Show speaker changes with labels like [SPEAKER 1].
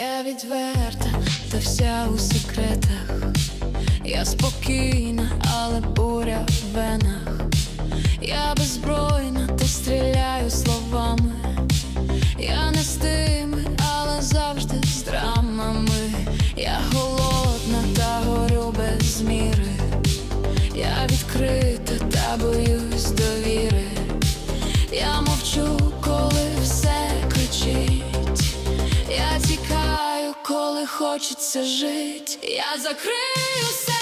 [SPEAKER 1] Я відверта та вся у секретах. Я спокійна, але буря в венах. Я беззбройна, та стріляю словами. Я не з тими, але завжди з драмами. Я голодна та горю без міри. Я відкрита та боюсь. Хочеться жить. Я закрию себе